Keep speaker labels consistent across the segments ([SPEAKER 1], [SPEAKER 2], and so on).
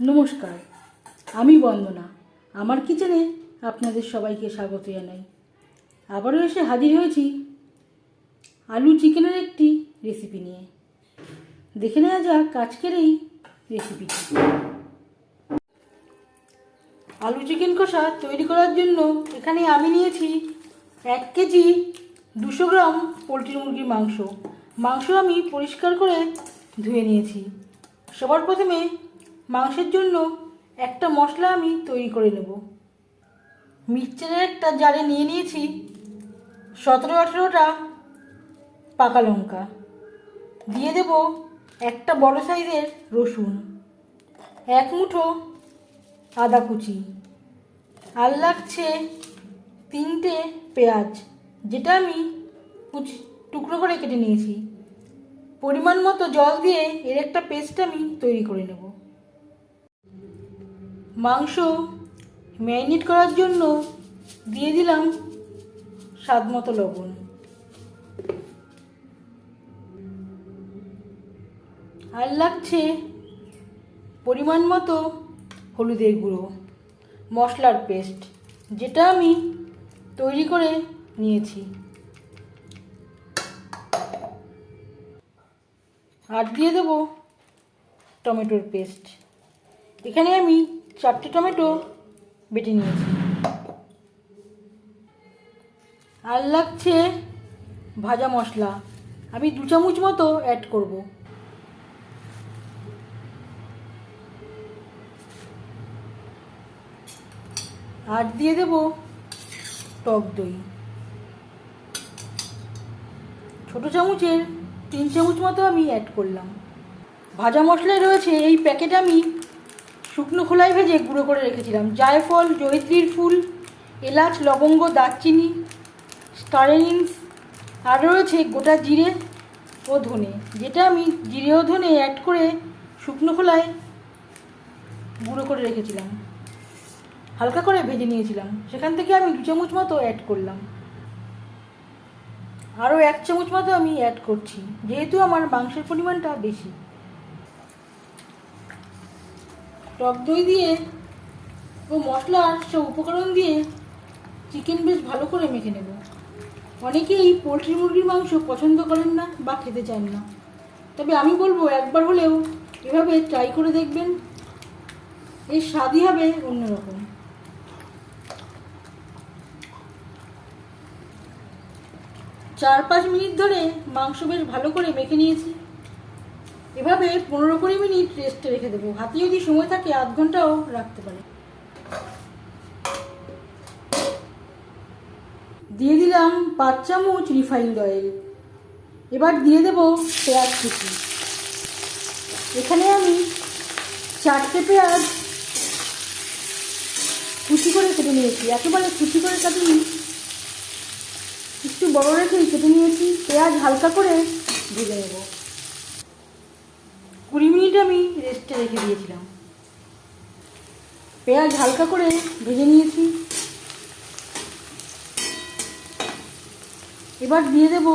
[SPEAKER 1] নমস্কার, আমি বন্দনা। আমার কিচেনে আপনাদের সবাইকে স্বাগত জানাই। আবারও এসে হাজির হয়েছি আলু চিকেনের একটি রেসিপি নিয়ে। দেখে নেওয়া যাক আজকের এই রেসিপিটি আলু চিকেন কষা তৈরি করার জন্য এখানে আমি নিয়েছি এক কেজি দুশো গ্রাম পোলট্রি মুরগির মাংস। মাংস আমি পরিষ্কার করে ধুয়ে নিয়েছি। সবার প্রথমে মাংসের জন্য একটা মশলা আমি তৈরি করে নেব। মিক্সচারের একটা জারে নিয়ে নিয়েছি সতেরো আঠেরোটা পাকা লঙ্কা। দিয়ে দেব একটা বড় সাইজের রসুন, এক মুঠো আদা কুচি আর লাগছে তিনটে পেঁয়াজ, যেটা আমি কুচি, টুকরো করে কেটে নিয়েছি। পরিমাণ মতো জল দিয়ে এর একটা পেস্ট আমি তৈরি করে নেব। মাংস ম্যারিনেট করার জন্য দিয়ে দিলাম স্বাদ মতো লবণ। আর লাগছে পরিমাণ মতো হলুদের গুঁড়ো, মশলার পেস্ট, যেটা আমি তৈরি করে নিয়েছি। আর দিয়ে দেবো টমেটোর পেস্ট। এখানে আমি চারটে টমেটো বেটে নিয়েছি। আর লাগছে ভাজা মশলা। আমি দু চামচ মতো অ্যাড করব। আর দিয়ে দেব টক দই। ছোটো চামচের তিন চামচ মতো আমি অ্যাড করলাম। ভাজা মশলায় রয়েছে এই প্যাকেট আমি শুকনো খোলায় ভেজে গুঁড়ো করে রেখেছিলাম। জায়ফল, জয়িত্রীর ফুল, এলাচ, লবঙ্গ, দারচিনি স্টারেনিংস আর রয়েছে গোটা জিরে ও ধনে। যেটা আমি জিরে ও ধনে অ্যাড করে শুকনো খোলায় গুঁড়ো করে রেখেছিলাম। হালকা করে ভেজে নিয়েছিলাম। সেখান থেকে আমি দু চামচ মতো অ্যাড করলাম। আরও এক চামচ মতো আমি অ্যাড করছি। যেহেতু আমার মাংসের পরিমাণটা বেশি। টক দই দিয়ে ও মশলার সব উপকরণ দিয়ে চিকেন বেশ ভালো করে মেখে নেব। অনেকেই পোলট্রি মুরগির মাংস পছন্দ করেন না বা খেতে চান না। তবে আমি বলব, একবার হলেও এভাবে ট্রাই করে দেখবেন, এর স্বাদই হবে অন্যরকম। চার পাঁচ মিনিট ধরে মাংস বেশ ভালো করে মেখে নিয়েছি। এভাবে পনেরো কুড়ি মিনিট রেস্টে রেখে দেবো। হাতে যদি সময় থাকে, আধ ঘন্টাও রাখতে পারে। দিয়ে দিলাম পাঁচ চামচ রিফাইন্ড অয়েল এবার দিয়ে দেব পেঁয়াজ কুচি। এখানে আমি চারটে পেঁয়াজ কুচি করে কেটে নিয়েছি। একেবারে কুচি করে কাটিনি একটু বড় রেখেই কেটে নিয়েছি। পেঁয়াজ হালকা করে ভেজে নেব। মিনিট আমি রেস্টে রেখে দিয়েছিলাম। পেঁয়াজ হালকা করে ভেজে নিয়েছি। এবার দিয়ে দেব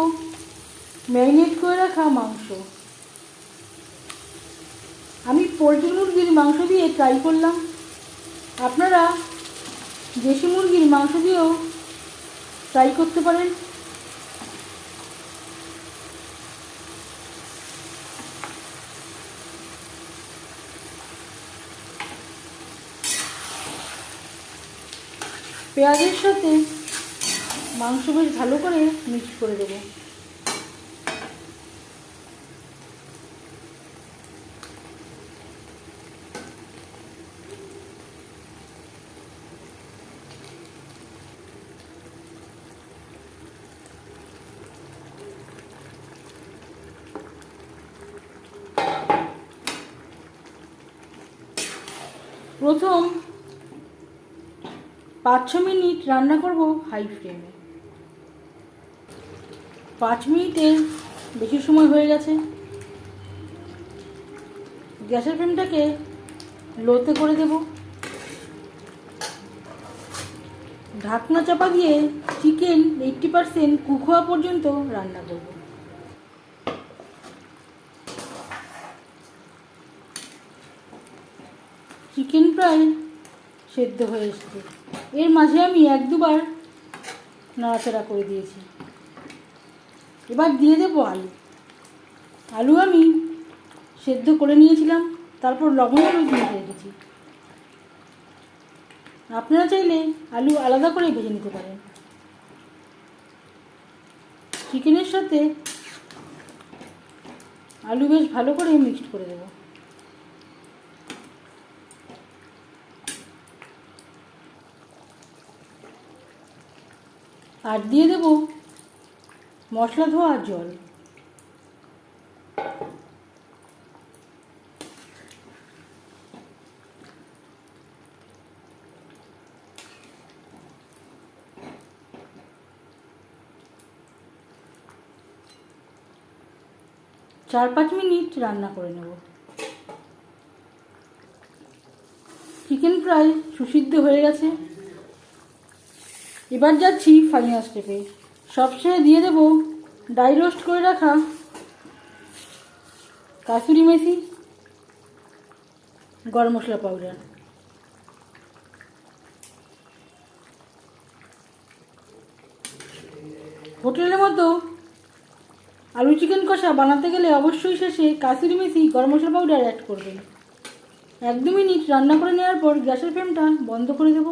[SPEAKER 1] ম্যারিনেট করে রাখা মাংস। আমি পোলট্রি মুরগির মাংস দিয়ে ট্রাই করলাম। আপনারা দেশি মুরগির মাংস দিয়েও ট্রাই করতে পারেন। পেঁয়াজের সাথে মাংস বেশ ভালো করে মিক্স করে দেবো। প্রথম পাঁচ ছ মিনিট রান্না করব হাই ফ্লেমে পাঁচ মিনিটের বেশি সময় হয়ে গেছে। গ্যাসের ফ্লেমটাকে লোতে করে দেব। ঢাকনা চাপা দিয়ে চিকেন এইট্টি পারসেন্ট কুক হওয়া পর্যন্ত রান্না করব। চিকেন প্রায় সেদ্ধ হয়ে এসছে। এর মাঝে আমি এক দুবার নাড়াচাড়া করে দিয়েছি। এবার দিয়ে দেবো আলু। আলু আমি সেদ্ধ করে নিয়েছিলাম, তারপর লবণ আলু দিয়ে রেখেছি আপনারা চাইলে আলু আলাদা করে ভেজে নিতে পারেন। চিকেনের সাথে আলু বেশ ভালো করে মিক্সড করে দেবো। আর দিয়ে দেব মশলা ধোয়া জল। চার পাঁচ মিনিট রান্না করে নেব। চিকেন প্রায় সুসিদ্ধ হয়ে গেছে। এবার যাচ্ছি ফাইনাল স্টেপে সবশেষে দিয়ে দেবো ডাই রোস্ট করে রাখা কাসুরি মেথি, গরম মশলা পাউডার হোটেলের মতো আলু চিকেন কষা বানাতে গেলে অবশ্যই শেষে কাসুরি মেথি, গরম মশলা পাউডার অ্যাড করবেন। এক দু মিনিট রান্না করে নেওয়ার পর গ্যাসের ফ্লেমটা বন্ধ করে দেবো।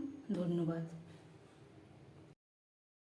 [SPEAKER 1] ধন্যবাদ।